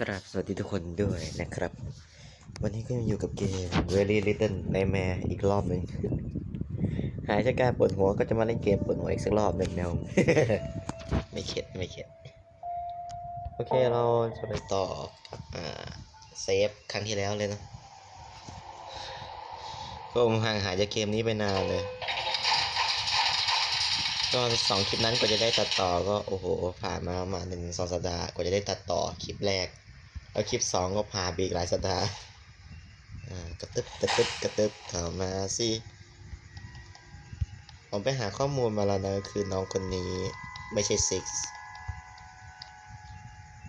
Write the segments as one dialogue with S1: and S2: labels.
S1: กราบสวัสดีทุกคนด้วยนะครับ วันนี้ก็ยังอยู่กับเกม Very Little Nightmare อีกรอบหนึ่งหายจากการปวดหัวก็จะมาเล่นเกมปวดหัวอีกสักรอบหนึ่งนะไม่เข็ดไม่เข็ด โอเคเราจะไปต่อกับอ่าเซฟครั้งที่แล้วเลยนะ ก็ผมห่างหายจากเกมนี้ไปนานเลย ก็สองคลิปนั้นกว่าจะได้ตัดต่อก็โอ้โหผ่านมาประมาณหนึ่งสองสัปดาห์กว่าจะได้ตัดต่อคลิปแรก แล้วคลิปสองก็ผ่านไปอีกหลายสัปดาห์อ่ากระตึบกระตึบกระตึบเข้ามาสิผมไปหาข้อมูลมาแล้วนะคือน้องคนนี้ไม่ใช่ซิก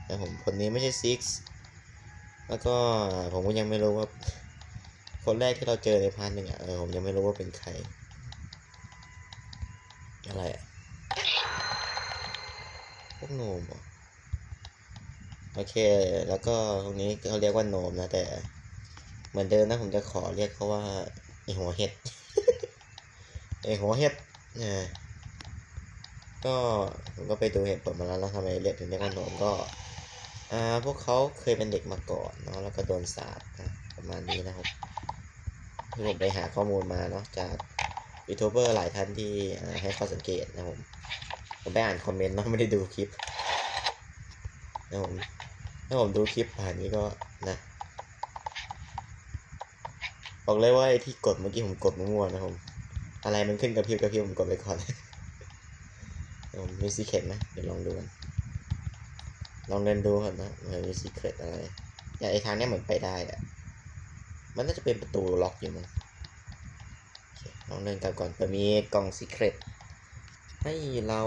S1: นะผมคนนี้ไม่ใช่ซิกแล้วก็ผมก็ยังไม่รู้ว่า คนแรกที่เราเจอในพาร์ทหนึ่งอะเออผมยังไม่รู้ว่าเป็นใคร อะไรอะพวกโนมเหรอ โอเค แล้วก็ตรงนี้เขาเรียกว่าโนมนะแต่ เหมือนเดิมนะผมจะขอเรียกเขาว่าไอหัวเห็ดไอหัวเห็ดนี่ยก็ผมก็ไปดูเหตุผลมาแล้วแล้วทำไมเรียกถึงเรียกว่าโนมก็อ่าพวกเขาเคยเป็นเด็กมาก่อนเนาะแล้วก็โดนสาปนะประมาณนี้นะครับที่ผมไปหาข้อมูลมาเนาะจากยูทูบเบอร์หลายท่านที่ให้ข้อสังเกตนะผมผมไปอ่านคอมเมนต์เนาะไม่ได้ดูคลิปนะผม ถ้าผมดูคลิปผ่านนี้ก็นะ บอกเลยว่าไอ้ที่กดเมื่อกี้ผมกดมั่วๆนะผม อะไรมันขึ้นกระพริบกระพริบผมกดไปก่อนผมมีซีเคร็ตไหมเดี๋ยวลองดูกัน ลองเดินดูก่อนนะมันมีซีเคร็ตอะไร อย่างไอ้ทางนี้เหมือนไปได้อะมันน่าจะเป็นประตูล็อกอยู่มั้งลองเดินกลับก่อนเผื่อมีกล่องซีเครตให้เรา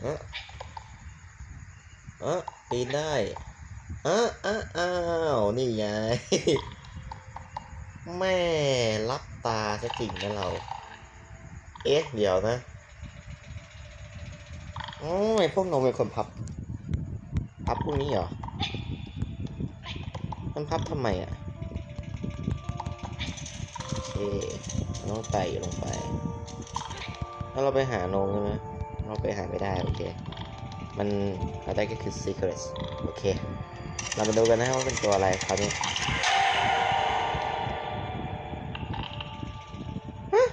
S1: เอะ เอะปีนได้เอะอะอ้าวนี่ไง แม่รับตาซะจริงนะเรา เอ๊ะเดี๋ยวนะโอ้ยพวกนมเป็นคนพับ พับพวกนี้เหรอ มันพับทำไมอะโอเคน้องไต่ลงไป แล้วเราไปหานงใช่ไหมเราไปหาไม่ได้ โอเค มันเราได้ก็คือ secret โอเค เรามาดูกันนะว่าเป็นตัวอะไรคราวนี้ฮะ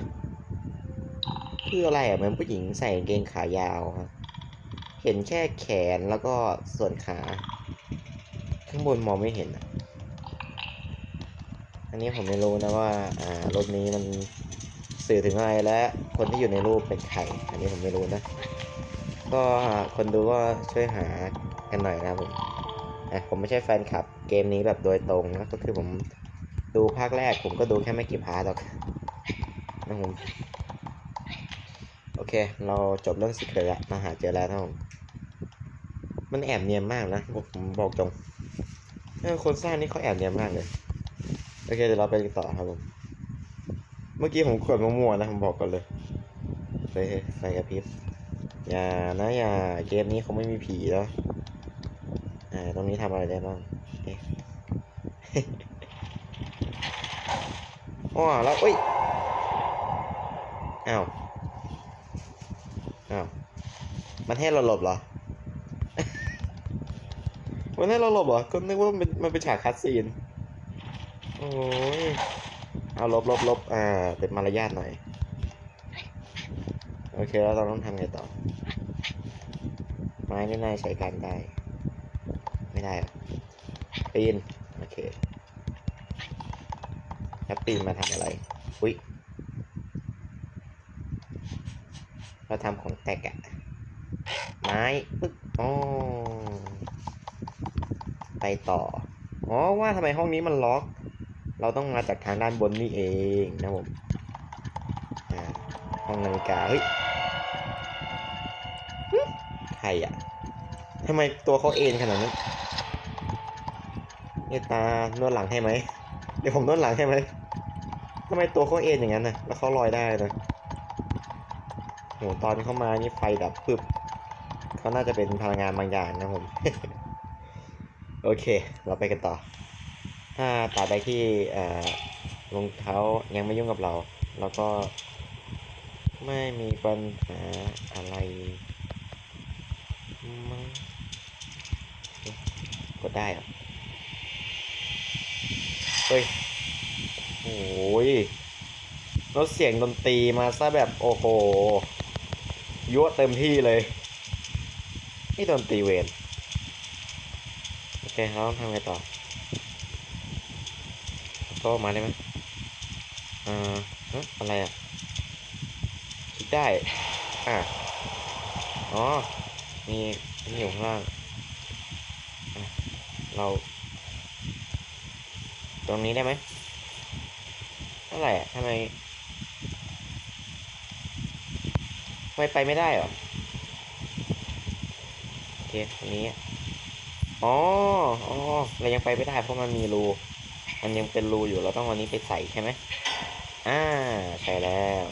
S1: คืออะไรอะเหมือนผู้หญิงใส่เกงขายาวครับเห็นแค่แขนแล้วก็ส่วนขา ข้างบนมองไม่เห็นอะอันนี้ผมไม่รู้นะว่า อ่ารถนี้มันสื่อถึงอะไรและคนที่อยู่ในรูปเป็นใคร อันนี้ผมไม่รู้นะ ก็คนดูก็ช่วยหากันหน่อยนะครับผมอะผมไม่ใช่แฟนคลับเกมนี้แบบโดยตรงนะก็คือผมดูภาคแรก ผมก็ดูแค่ไม่กี่พาร์ทหรอกนะผมโอเค เราจบเรื่องสิเกตแล้วมาหาเจอแล้วนะผมมันแอบเนียนมากนะผมบอกตรงเออคนสร้างนี่เขาแอบเนียนมากเลยโอเคเดี๋ยวเราไปต่อครับผมเมื่อกี้ผมขวดมะม่วงนะผมบอกก่อนเลยไฟไฟกระพริบ อย่านะอย่าเกมนี้เขาไม่มีผีแล้วอ่าตรงนี้ทำอะไรได้บ้างเอ๊ะอ๋อแล้วอุ้ยอ้าวอ้าวมันให้เราหลบเหรอ มันให้เราหลบเหรอ ก็นึกว่ามันเป็นมันเป็นฉากคัดซีน โอ้ย เอาลบลบลบอ่า เป็นมารยาทหน่อย โอเคแล้วเราต้องทำไงต่อ ไม้นี่นายใช้การได้ ไม่ได้ปีนโอเคแล้วปีนมาทำอะไร อุ้ยเราทำของแตกอะไม้ปึ๊กอ๋อไปต่อ อ๋อว่าทำไมห้องนี้มันล็อก เราต้องมาจากทางด้านบนนี่เองนะผมห้องนาฬิกาเฮ้ย รอะทำไมตัวเขาเอ็นขนาดนั้นเนี่ตานวดหลังให้ไหม เดี๋ยวผมนวดหลังให้ไหมทำไมตัวเขาเอ็นอย่างนั้นนะแล้วเขาลอยได้นะโหตอนเขามานี่ไฟดับพึบเขาน่าจะเป็นพลังงานบางอย่างนะผม โอเค เราไปกันต่อ ถ้าตาใดที่รองเท้ายังไม่ยุ่งกับเรา แล้วก็ไม่มีปัญหาอะไรมั้ง กด ได้เหรอเฮ้ย โอ้ยแล้วเสียงดนตรีมาซะแบบโอ้โหยั่วเต็มที่เลย นี่ดนตรีเวนโอเคเราต้องทำไงต่อก็มาได้ไหมอ่าฮะอะไรอะคลิกได้ อะ อ๋อ มีมีอยู่ข้างล่าง เรา ตรงนี้ได้ไหมอะไรอะทำไมไมไปไม่ได้หรอโอเคตรงนี้อ๋ออ๋อเรายังไปไม่ได้เพราะมันมีรูมันยังเป็นรูอยู่เราต้องเอาอันนี้ไปใส่ใช่ไหมอ่าใช่แล้ว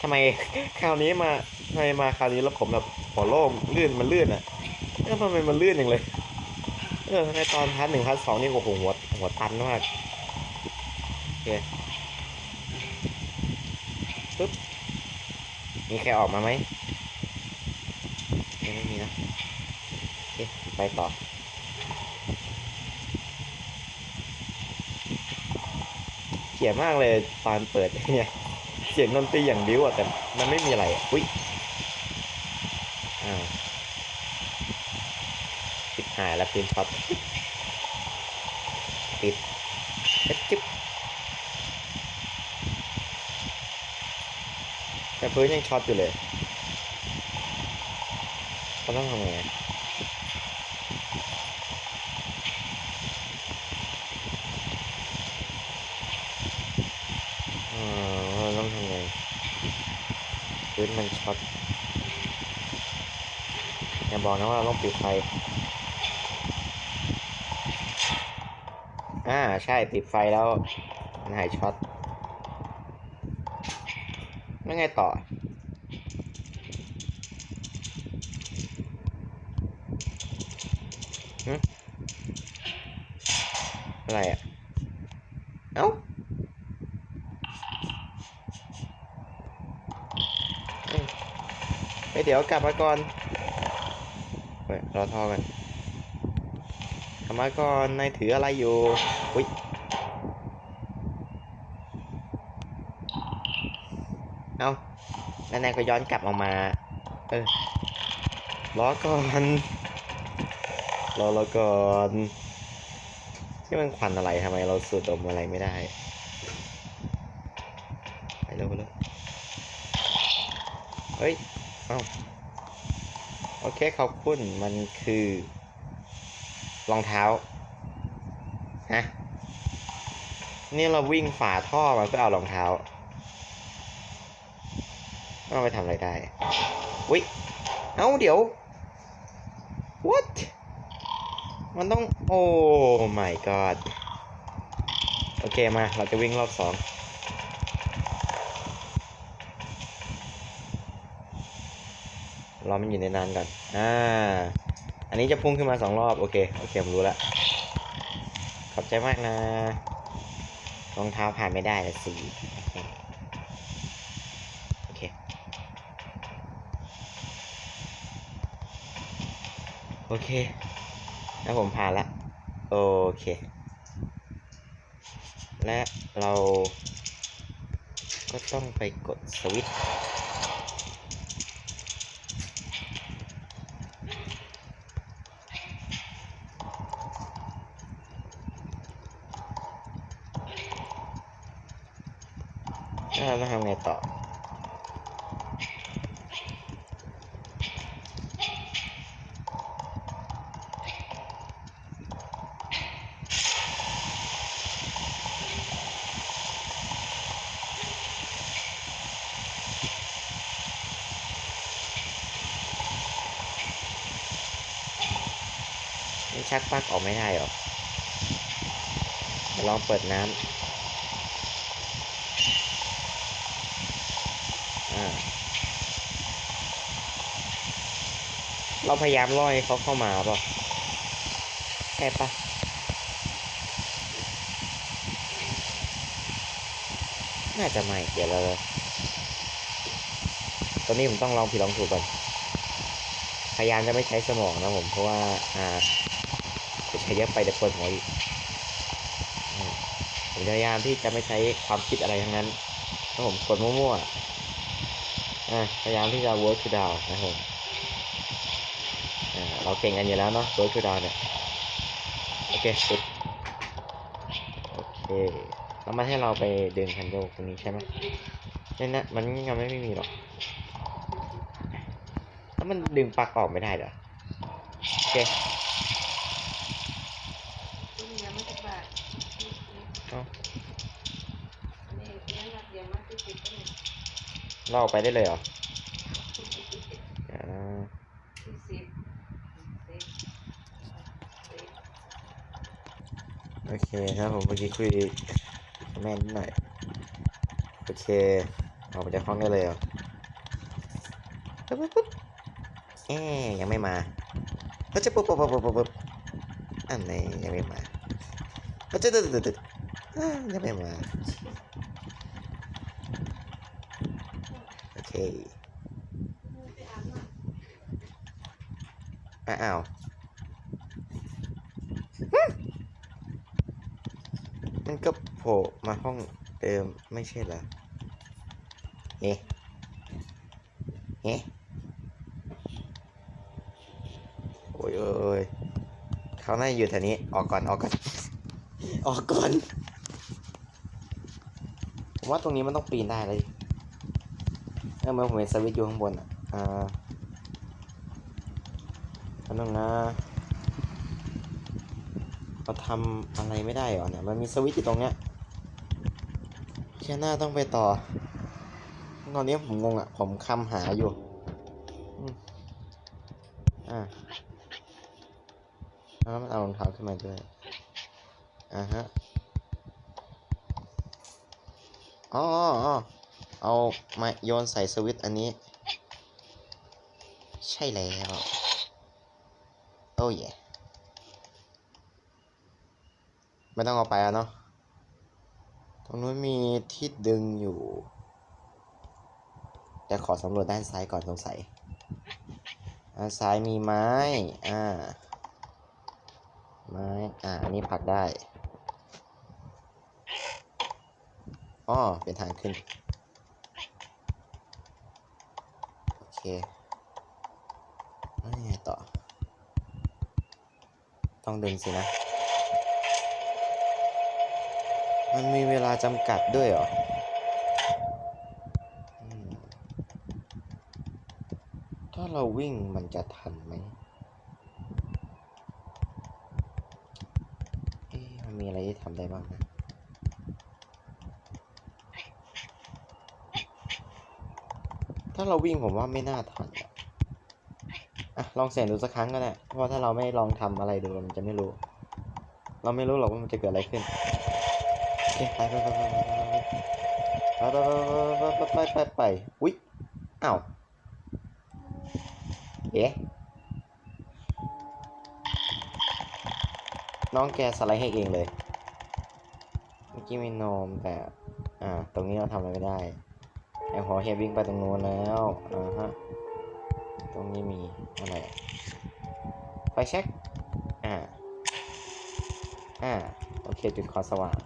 S1: ทำไมคราวนี้มาทำไมมาคราวนี้แล้วผมแบบหัวโล่งลื่นมันลื่นอะแล้วทำไมมันลื่นอย่างเลย เออในตอนพาร์ทหนึ่งพาร์ทสองนี่โอ้โหหัวหัวตันมากโอเคปึ๊บมีใครออกมาไหมไม่มีนะโอเคไปต่อเกลียดมากเลยตอนเปิดเนี่ยเสียงดนตรีอย่างบิ้วอะแต่มันไม่มีอะไรอุ้ยอ้าวปิด หายแล้วปืนช็อตปิดจิ๊บแต่พื้นยังช็อตอยู่เลยเขาต้องทำไงอ่าเราต้องทำไงพื้นมันช็อตอย่าบอกนะว่าเราต้องปิดไฟ อ่าใช่ปิดไฟแล้ว มันหายช็อตแล้วไงต่อ อะไรอะ เอ้าเอ้ยเฮ้ยเดี๋ยวกลับมาก่อนเฮ้ยรอทอกัน กลับมาก่อนนายถืออะไรอยู่อุ้ยเอาแล้วนายก็ย้อนกลับออกมา เออรอก่อนรอรอก่อนที่มันควันอะไรทำไมเราสูดดมอะไรไม่ได้ ไปเร็วไปเร็วเฮ้ย เอ้า โอเคขอบคุณ มันคือ รองเท้าฮะนี่เราวิ่งฝ่าท่อมาเพื่อเอารองเท้าเอาไปทำอะไรได้วิเอาเดี๋ยว what มันต้อง โอ้ my god โอเคมา เราจะวิ่งรอบสองรอมันอยู่ในนานก่อน อ่า อันนี้จะพุ่งขึ้นมาสองรอบ โอเค โอเค ผมรู้แล้วขอบใจมากนะ รองเท้าผ่านไม่ได้ละสีโอเค โอเค แล้วผมผ่านละ โอเค และเราก็ต้องไปกดสวิตช์ แล้วเราต้องทำไงต่อมันชักปลั๊กออกไม่ได้หรอมาลองเปิดน้ำ เราพยายามล่อให้เขาเข้ามาป่ะใช่ปะน่าจะไม่เดี๋ยวเราตอนนี้ผมต้องลองผิดลองถูกก่อน พยายามจะไม่ใช้สมองนะผมเพราะว่า อ่าจะใช้เยอะไปเดี๋ยวปวดหัวอีกผมพยายามที่จะไม่ใช้ความคิดอะไรทั้งนั้นถ้าผมกดมั่วๆอ่าพยายามที่จะ work to down นะผม เราเก่งกันอยู่แล้วเนาะ work to down เนี่ย โอเคสุดโอเคแล้วมันให้เราไปดึงคันโยกตรงนี้ใช่ไหมนี่นะมันยังไม่ไม่มีหรอกแล้วมันดึงปลั๊กออกไม่ได้เหรอโอเค
S2: นี้ยังไม่สิบบาท
S1: เอ้า
S2: อันนี้ยังรับเดียวมาติดติดกัน
S1: เราออกไปได้เลยเหรอเดี๋ยวนะ
S2: สี่สิบสิบสิบ
S1: โอเคครับผมเมื่อกี้คุยแม่นิดหน่อย โอเคออกไปจากห้องได้เลยเหรอปึ๊บเอ๊ยยังไม่มาก็จะปุ๊บปุ๊บปุ๊บปุ๊บปุ๊บอันไหนยังไม่มาก็จะตึ๊ดตึ๊ดตึ๊ดอ่ายังไม่มาโอเคอ้าว มันก็ โผล่มาห้องเดิมไม่ใช่เหรอเอ๊ะเอ๊ะโอ้ยโอ้ยโอ้ยเขาน่าอยู่แถวนี้ ออกก่อนออกก่อน ออกก่อน ผมว่าตรงนี้มันต้องปีนได้เลยเออเมื่อผมเห็นสวิตช์อยู่ข้างบนอะ อ่าอันนึงนะเราทำอะไรไม่ได้หรอเนี่ย มันมีสวิตช์อยู่ตรงเนี้ย แค่หน้าต้องไปต่อ ตอนนี้ผมงงอะ ผมคำหาอยู่อ่าแล้วมันเอารองเท้าขึ้นมาด้วย อ่าฮะ อ๋ออเอามาโยนใส่สวิตช์อันนี้ ใช่แล้ว โอ้ยไม่ต้องเอาไปแล้วเนาะ รงนู้นมีที่ดึงอยู่ แต่ขอสำรวจด้านซ้ายก่อนสงสัยด้านซ้ายมีไม้ อ่า ไม้ อ่าอันนี้ผลักได้อ๋อเป็นทางขึ้น โอเคแล้วยังไงต่อ ต้องดึงสินะ มันมีเวลาจำกัดด้วยเหรอถ้าเราวิ่งมันจะทันไหมเอ๊มันมีอะไรที่ทำได้บ้างนะถ้าเราวิ่งผมว่าไม่น่าทันอะอะลองเสี่ยงดูสักครั้งก็ได้เพราะถ้าเราไม่ลองทำอะไรดูมันจะไม่รู้ เราไม่รู้หรอกว่ามันจะเกิดอะไรขึ้น ไปไปไปไปไปไปไปไปไปไปไปไปอุ้ยอ้าวเอ๊ะน้องแกสไลด์ให้เองเลย เมื่อกี้มีโนมแต่ อ่า ตรงนี้เราทำอะไรไม่ได้ไอหัวเฮดวิ่งไปตรงนู้นแล้วอ่าฮะ ตรงนี้มีอะไร ไฟแช็กอ่า อ่า โอเค จุดขอสว่าง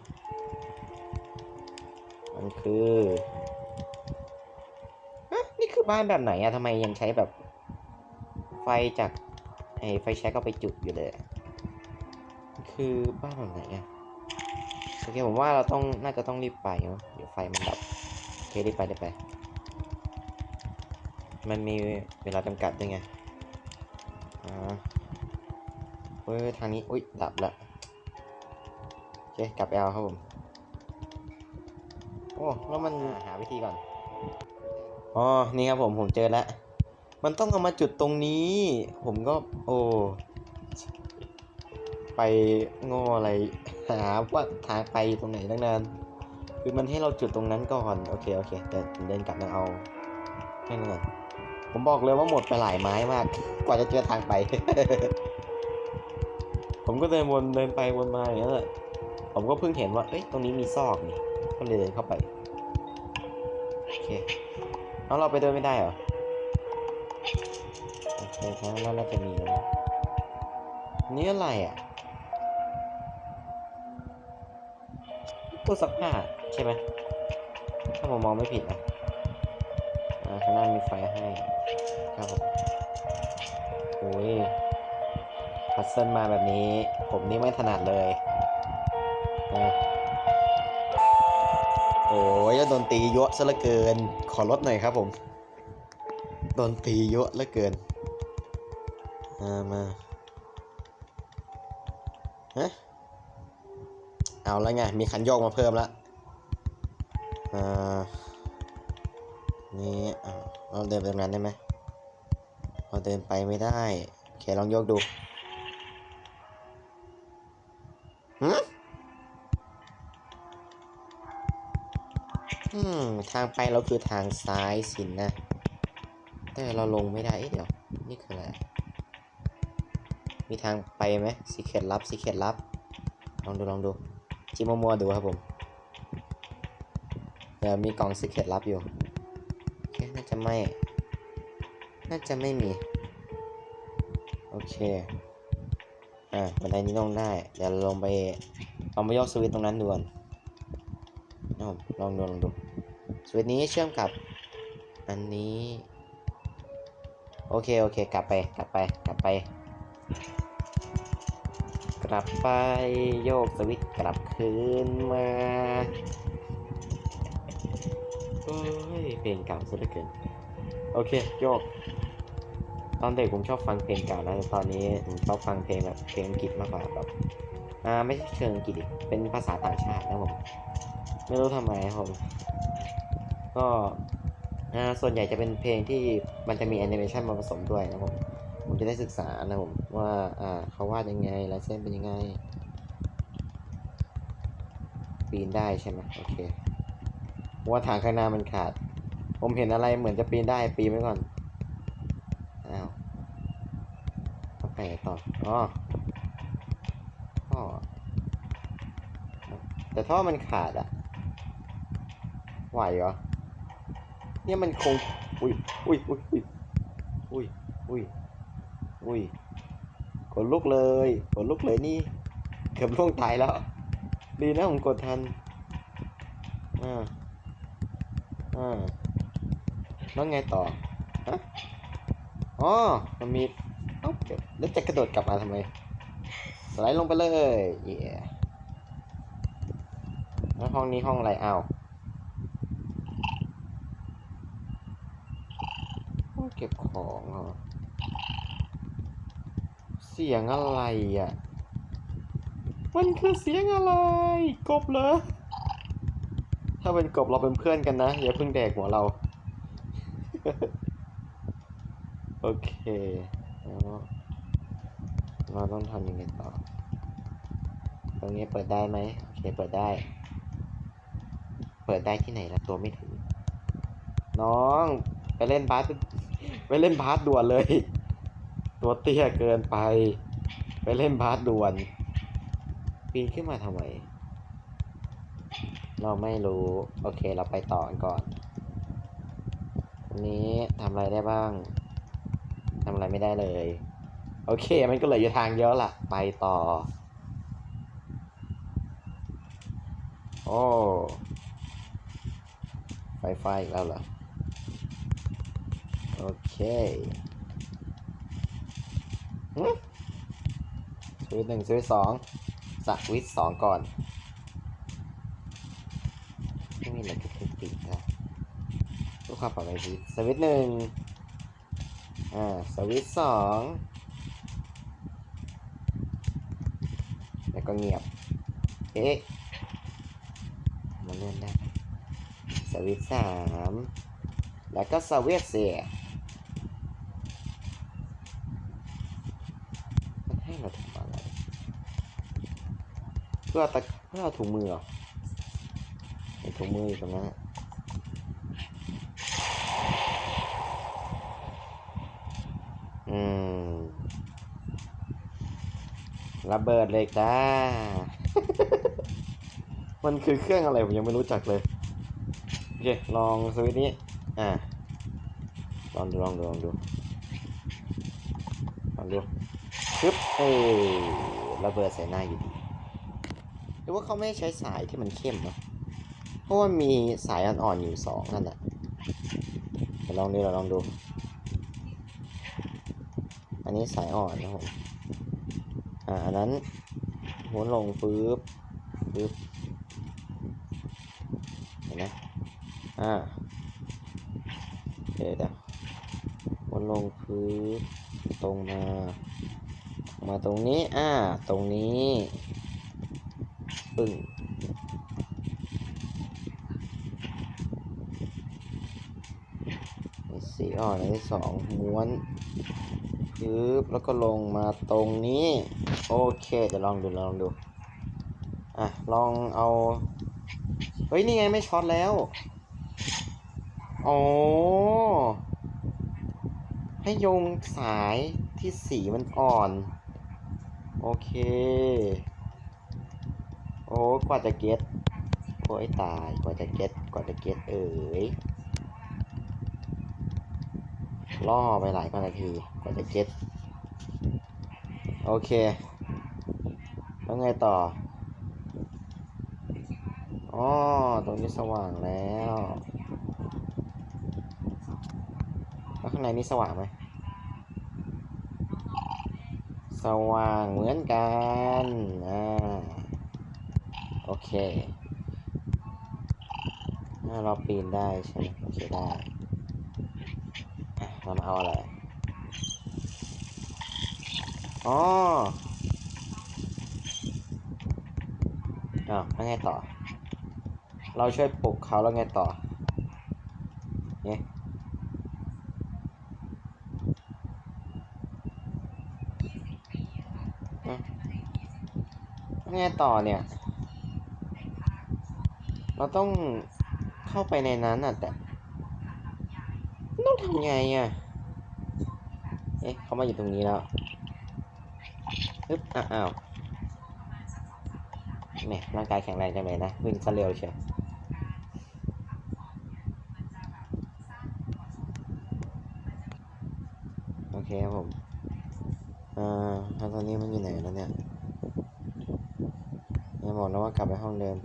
S1: มันคือฮะนี่คือบ้านแบบไหนอะทำไมยังใช้แบบ ไฟจากไอ้ไฟแช็กก็ไปจุดอยู่เลยคือบ้านแบบไหนอะโอเคผมว่าเราต้องน่าจะต้องรีบไปเนาะเดี๋ยวไฟมันดับโอเครีบไปรีบไป มันมีเวลาจำกัดด้วยไงอ่าเฮ้ยทางนี้อุ้ยดับละโอเคกลับไปเอาครับผม โอ้แล้วมันหาวิธีก่อน อ๋อ นี่ครับผม ผมเจอแล้ว มันต้องเอามาจุดตรงนี้ ผมก็ โอ้ ไปโง่อะไร หาว่าทางไปตรงไหนตั้งนาน คือมันให้เราจุดตรงนั้นก่อน โอเค โอเคเดินเดินกลับมาเอาแค่นั้นก่อน ผมบอกเลยว่าหมดไปหลายไม้มาก กว่าจะเจอทางไป ผมก็เดินวนเดินไปวนมาอย่างนั้แหละผมก็เพิ่งเห็นว่า เอ้ย ตรงนี้มีซอกนี่ ก็เลยเดินเข้าไป โอเคเอาเราไปเดินไม่ได้เหรอ โอเคเออข้างล่างน่าจะมีนะนี่อะไรอะตู้ซักผ้าใช่ไหม ถ้าผมมองไม่ผิดนะอ่าข้างหน้ามีไฟให้ครับผมโอ้ยพัซเซิลมาแบบนี้ ผมนี่ไม่ถนัดเลยนะโอ้ ยแล้วโดนตีเยอะซะเหลือเกิน ขอลดหน่อยครับผมโดนตีเยอะเหลือเกินมามาฮะเอาแล้วไง มีคันโยกมาเพิ่มละอ่า นี่อ่าเราเดินไปตรงนั้นได้ไหมเราเดินไปไม่ได้ โอเค ลองโยกดู ทางไปเราคือทางซ้ายสินนะ แต่เราลงไม่ได้ เอ๊ะเดี๋ยว นี่คืออะไร มีทางไปไหมสีเข็ดลับสีเข็ดลับ ลองดูลองดู จิมมัวดูครับผมเดี๋ยวมีกล่องสีเข็ดลับอยู่โอเคน่าจะไม่ น่าจะไม่มี โอเค อ่าบันไดนี้ลงได้ เดี๋ยวเราลงไปลองไปยกสวิตตรงนั้นดูก่อนนะผมลองดูลองดู สวิตนี้เชื่อมกับอันนี้ โอเค โอเค กลับไป กลับไป กลับไป กลับไป โยกสวิตช์กลับคืนมาเฮ้ย เพลงเก่าซะเหลือเกิน โอเค โยก ตอนเด็กผมชอบฟังเพลงเก่านะแต่ตอนนี้ผมชอบฟังเพลงแบบเพลงอังกฤษมากกว่าแบบอ่าไม่ใช่เชิงอังกฤษเป็นภาษาต่างชาตินะผม ไม่รู้ทำไมครับผม ก็ส่วนใหญ่จะเป็นเพลงที่มันจะมีแอนิเมชันมาผสมด้วยนะผม ผมจะได้ศึกษานะผมว่าอ่าเขาวาดยังไงลายเส้นเป็นยังไง ปีนได้ใช่ไหมโอเคว่าทางข้างหน้ามันขาด ผมเห็นอะไรเหมือนจะปีนได้ปีนไว้ก่อน อ้าวต้อไปต่ออ๋อท่อแต่ท่อมันขาดอะไหวเหรอ เนี่ยมันคง อุ้ยอุ้ยอุ้ยอุ้ยอุ้ยอุ้ยอุ้ยขนลุกเลยขนลุกเลยนี่ เกือบล่วงตายแล้ว ดีนะผมกดทัน อ่า อ่า แล้วไงต่อ ฮะ อ๋อ มันมีเอ้าเดี๋ยวแล้วจะกระโดดกลับมาทำไม สไลด์ลงไปเลย เย่แล้วห้องนี้ห้องอะไรอ้าวห้องเก็บของเหรอ เสียงอะไรอะ มันคือเสียงอะไร กบเหรอ ถ้าเป็นกบเราเป็นเพื่อนกันนะ อย่าเพิ่งแดกหัวเรา โอเคแล้วเราต้องทำยังไงต่อ ตรงนี้เปิดได้ไหมโอเค เปิดได้ เปิดได้ที่ไหนละตัวไม่ถึง น้อง ไปเล่นบาส ไปเล่นบาสด่วนเลย ตัวเตี้ยเกินไป ไปเล่นบาสด่วน ปีนขึ้นมาทำไม เราไม่รู้ โอเคเราไปต่อกันก่อนอันนี้ทำอะไรได้บ้างทำอะไรไม่ได้เลย โอเค มันก็เหลืออยู่ทางเยอะละไปต่อ โอ้ ไฟไฟอีกแล้วเหรอ โอเคหึสวิตหนึ่งสวิตสองสักวิตสองก่อน ไม่มีอะไรกระตุกติดนะเพื่อความปลอดภัยสวิตหนึ่งอ่าสวิตสองแล้วก็เงียบ เอ๊ะมันเลื่อนได้สวิตสามแล้วก็สวิตช์สี่มันให้เราทำอะไร เพื่อตะเพื่อถุงมือเหรอถุงมืออยู่ตรงนั้นอืมระเบิดเลยจ้า มันคือเครื่องอะไรผมยังไม่รู้จักเลย โอเค ลองสวิตนี้ อ่า ลองดู ลองดู ลองดู ลองดูปึ๊บเออระเบิดใส่หน้าอยู่ดี หรือว่าเขาไม่ใช้สายที่มันเข้มเนะเพราะว่ามีสายอ่อนๆอยู่สองนั่นแหละเดี๋ยวลองดูเราลองดู อันนี้สายอ่อนนะผมอ่าอันนั้นหัวลงปึ๊บปึ๊บเห็นไหมอ่าเดี๋ยวเดี๋ยวหัวลงปึ๊บตรงมา มาตรงนี้ อ่า ตรงนี้ ปึ้งสีอ่อนอันที่สองม้วนปึ๊บแล้วก็ลงมาตรงนี้ โอเคเดี๋ยวลองดูลองดู อะ ลองเอา เฮ้ย นี่ไงไม่ช็อตแล้ว อ๋อ ให้โยงสายที่สีมันอ่อน โอเค อ้กว่าจะเก็ตโอ้ยตายกว่าจะเก็ตกว่าจะเก็ตเอ๋ยล่อไปหลายนาทีกว่าจะเก็ตโอเค แล้วไงต่ออ๋อตรงนี้สว่างแล้วแล้วข้างในนี่สว่างไหมสว่างเหมือนกัน อ่า โอเคอ่าเราปีนได้ใช่ไหมโอเคได้เรามาเอาอะไร อ๋ออ้าวแล้วไงต่อ เราช่วยปลุกเขาแล้วไงต่อ เนี่ยแล้วไงต่อเนี่ย เราต้องเข้าไปในนั้นอะแต่ต้องทำไงอะ เอ๊ะเขามาอยู่ตรงนี้แล้วปึ๊บอะอ้าวแหม่ร่างกายแข็งแรงจังเลยนะ วิ่งซะเร็วเชียวโอเคครับผมอ่าแล้วตอนนี้มันอยู่ไหนแล้วเนี่ยอย่าบอกนะว่ากลับไปห้องเดิม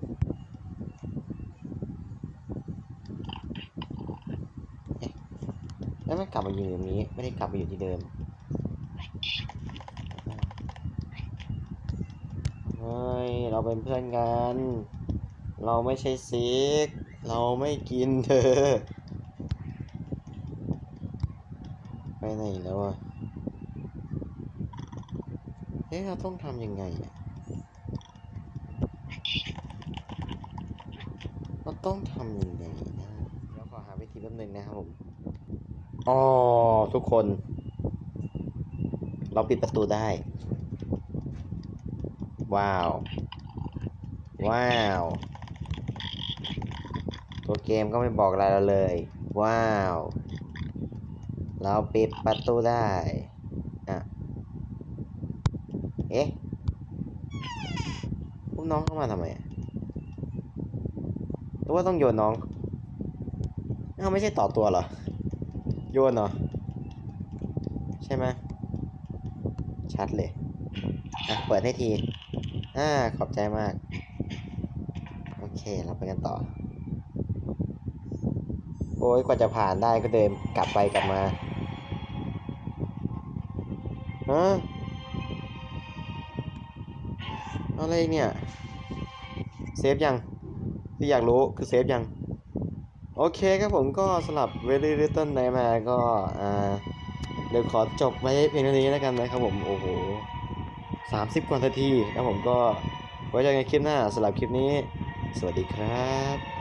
S1: แล้วมันกลับมาอยู่ตรงนี้ ไม่ได้กลับมาอยู่ที่เดิมเฮ้ยเราเป็นเพื่อนกัน เราไม่ใช่ซิก เราไม่กินเธอ ไปไหนแล้วอะเอ๊ะเราต้องทำยังไงอะเราต้องทำยังไงนะเดี๋ยวขอหาวิธีแป๊บนึงนะครับผม อ๋อทุกคน เราปิดประตูได้ ว้าว ว้าว ตัวเกมก็ไม่บอกอะไรเราเลย ว้าว เราปิดประตูได้อะเอ๊ะพวกน้องเข้ามาทำไมอะหรือว่าต้องโยนน้องอ้าวไม่ใช่ต่อตัวเหรอ โยนเหรอ ใช่ไหมชัดเลย อะ เปิดให้ที อ่า ขอบใจมาก โอเค เราไปกันต่อ โอ้ยกว่าจะผ่านได้ก็เดินกลับไปกลับมาฮะอะไรเนี่ย เซฟยังที่อยากรู้คือเซฟยัง โอเคครับผมก็สำหรับ Very Little Nightmare ก็อ่าเดี๋ยวขอจบไว้เพียงเท่านี้แล้วกันนะครับผมโอ้โหสามสิบกว่านาทีแล้วผมก็ไว้เจอกันคลิปหน้าสำหรับคลิปนี้ สวัสดีครับ